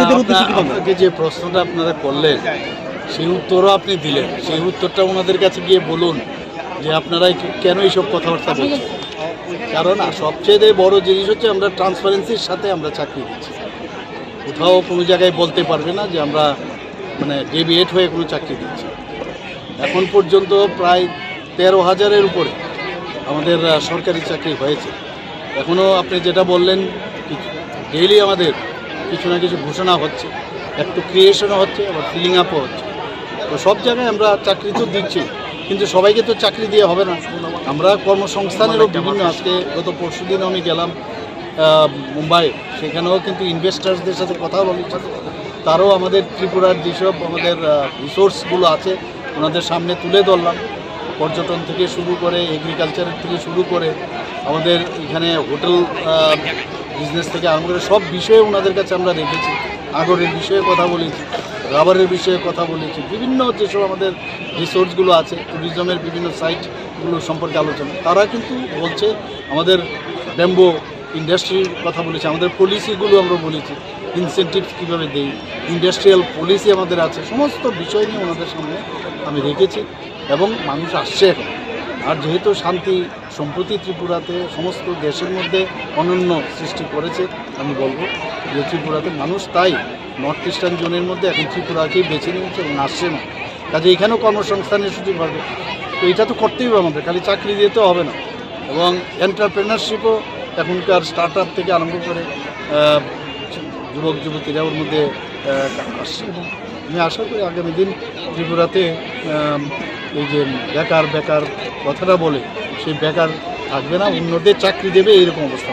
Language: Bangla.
ছাত্রীদের উদ্দেশ্যে কি বলবেন? আপনাকে যে প্রশ্নটা আপনারা করলেন সেই উত্তরও আপনি দিলেন। সেই উত্তরটা ওনাদের কাছে গিয়ে বলুন যে আপনারা কেন এইসব কথাবার্তা বলছেন? কারণ সবচেয়ে বড় জিনিস হচ্ছে আমরা ট্রান্সপারেন্সির সাথে আমরা চাকরি দিচ্ছি। কোথাও কোনো জায়গায় বলতে পারবে না যে আমরা মানে ডেভিয়েট হয়ে কোনো চাকরি দিচ্ছি। এখন পর্যন্ত প্রায় তেরো হাজারের উপরে আমাদের সরকারি চাকরি হয়েছে। এখনও আপনি যেটা বললেন ডেইলি আমাদের কিছু না কিছু ঘোষণা হচ্ছে একটু ক্রিয়েশনও হচ্ছে আবার ফিলিং আপও হচ্ছে। তো সব জায়গায় আমরা চাকরি তো দিচ্ছি কিন্তু সবাইকে তো চাকরি দিয়ে হবে না। আমরা কর্মসংস্থানেরও বিভিন্ন আজকে গত পরশু দিন আমি গেলাম মুম্বাই। সেখানেও কিন্তু ইনভেস্টার্সদের সাথে কথা বলেছি তারও আমাদের ত্রিপুরার যেসব আমাদের রিসোর্সগুলো আছে ওনাদের সামনে তুলে ধরলাম। পর্যটন থেকে শুরু করে এগ্রিকালচারের থেকে শুরু করে আমাদের এখানে হোটেল বিজনেস থেকে আরম্ভ করে সব বিষয়ে ওনাদের কাছে আমরা রেখেছি আগরের বিষয়ে কথা বলেছি, রাবারের বিষয়ে কথা বলেছি, বিভিন্ন যেসব আমাদের রিসোর্সগুলো আছে ট্যুরিজমের বিভিন্ন সাইটগুলো সম্পর্কে আলোচনা। তারা কিন্তু বলছে, আমাদের ব্যাম্বো ইন্ডাস্ট্রির কথা বলেছি, আমাদের পলিসিগুলো আমরা বলেছি ইনসেন্টিভস কীভাবে দেই ইন্ডাস্ট্রিয়াল পলিসি আমাদের আছে, সমস্ত বিষয় নিয়ে ওনাদের সামনে আমি রেখেছি এবং মানুষ আসছে এখন। আর যেহেতু শান্তি সম্প্রতি ত্রিপুরাতে সমস্ত দেশের মধ্যে অনন্য সৃষ্টি করেছে, আমি বলব যে ত্রিপুরাতে মানুষ তাই নর্থ ইস্টার্ন জোনের মধ্যে এখন ত্রিপুরাকেই বেছে নিয়েছে এবং আসছে না। কাজে এখানেও কর্মসংস্থানের সুযোগ পাবে তো এটা তো করতেই হবে আমাদের, খালি চাকরি দিয়ে তো হবে না। এবং এন্টারপ্রেনারশিপও এখনকার স্টার্ট আপ থেকে আরম্ভ করে যুবক, যুবতীরা ওর মধ্যে আসছে আমি আশা করি আগামী দিন ত্রিপুরাতে এই যে বেকার বেকার কথাটা বলে সেই বেকার থাকবে না অন্যদের চাকরি দেবে এইরকম অবস্থা।